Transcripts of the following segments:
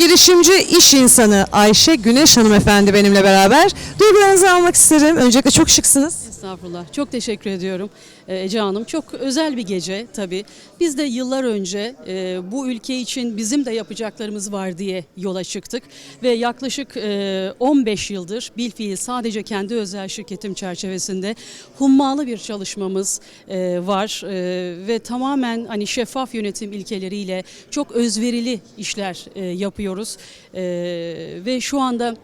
Girişimci iş insanı Ayşe Güneş hanımefendi benimle beraber. Duygularınızı almak isterim. Öncelikle çok şıksınız. Estağfurullah. Çok teşekkür ediyorum e, Ece Hanım. Çok özel bir gece tabii. Biz de yıllar önce e, bu ülke için bizim de yapacaklarımız var diye yola çıktık. Ve yaklaşık e, 15 yıldır bilfiil sadece kendi özel şirketim çerçevesinde hummalı bir çalışmamız e, var. E, ve tamamen hani şeffaf yönetim ilkeleriyle çok özverili işler e, yapıyoruz. E, ve şu anda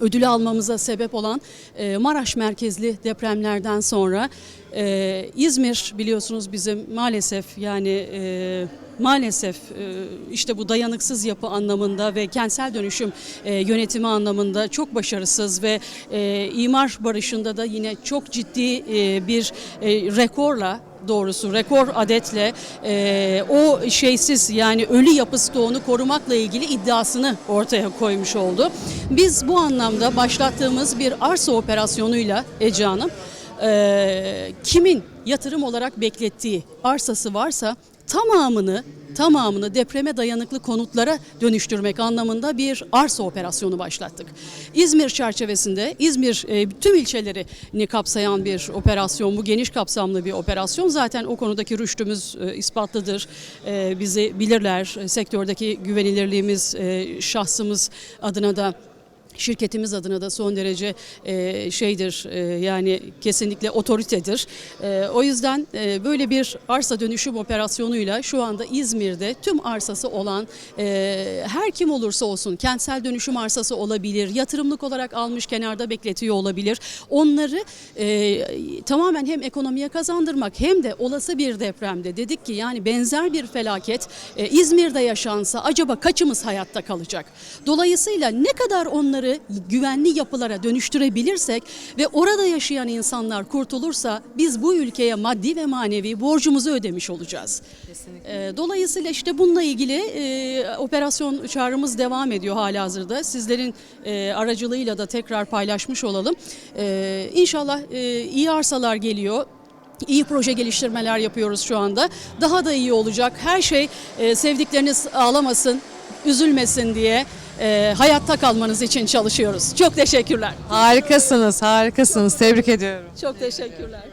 ödülü almamıza sebep olan e, Maraş merkezli depremlerden sonra e, İzmir biliyorsunuz bizim maalesef yani e, maalesef e, işte bu dayanıksız yapı anlamında ve kentsel dönüşüm e, yönetimi anlamında çok başarısız ve e, imar barışında da yine çok ciddi e, bir e, rekorla doğrusu rekor adetle e, o şeysiz yani ölü yapı stoğunu korumakla ilgili iddiasını ortaya koymuş oldu. Biz bu anlamda başlattığımız bir arsa operasyonuyla Ece Hanım e, kimin yatırım olarak beklettiği arsası varsa tamamını tamamını depreme dayanıklı konutlara dönüştürmek anlamında bir arsa operasyonu başlattık. İzmir çerçevesinde İzmir e, tüm ilçelerini kapsayan bir operasyon bu geniş kapsamlı bir operasyon. Zaten o konudaki rüştümüz e, ispatlıdır. E, bizi bilirler. E, Sektördeki güvenilirliğimiz şahsımız adına da Şirketimiz adına da son derece e, şeydir e, yani kesinlikle otoritedir. E, o yüzden e, böyle bir arsa dönüşüm operasyonuyla şu anda İzmir'de tüm arsası olan e, her kim olursa olsun kentsel dönüşüm arsası olabilir, yatırımlık olarak almış kenarda bekletiyor olabilir. Onları e, tamamen hem ekonomiye kazandırmak hem de olası bir depremde dedik ki yani benzer bir felaket e, İzmir'de yaşansa acaba kaçımız hayatta kalacak? Dolayısıyla ne kadar onları güvenli yapılara dönüştürebilirsek ve orada yaşayan insanlar kurtulursa biz bu ülkeye maddi ve manevi borcumuzu ödemiş olacağız. E, Dolayısıyla işte bununla ilgili e, operasyon çağrımız devam ediyor halihazırda. Sizlerin e, aracılığıyla da tekrar paylaşmış olalım. E, İnşallah e, iyi arsalar geliyor. İyi proje geliştirmeler yapıyoruz şu anda. Daha da iyi olacak. Her şey e, sevdikleriniz ağlamasın, üzülmesin diye e, hayatta kalmanız için çalışıyoruz. Çok teşekkürler. Harikasınız, harikasınız. Tebrik ediyorum. Çok teşekkürler.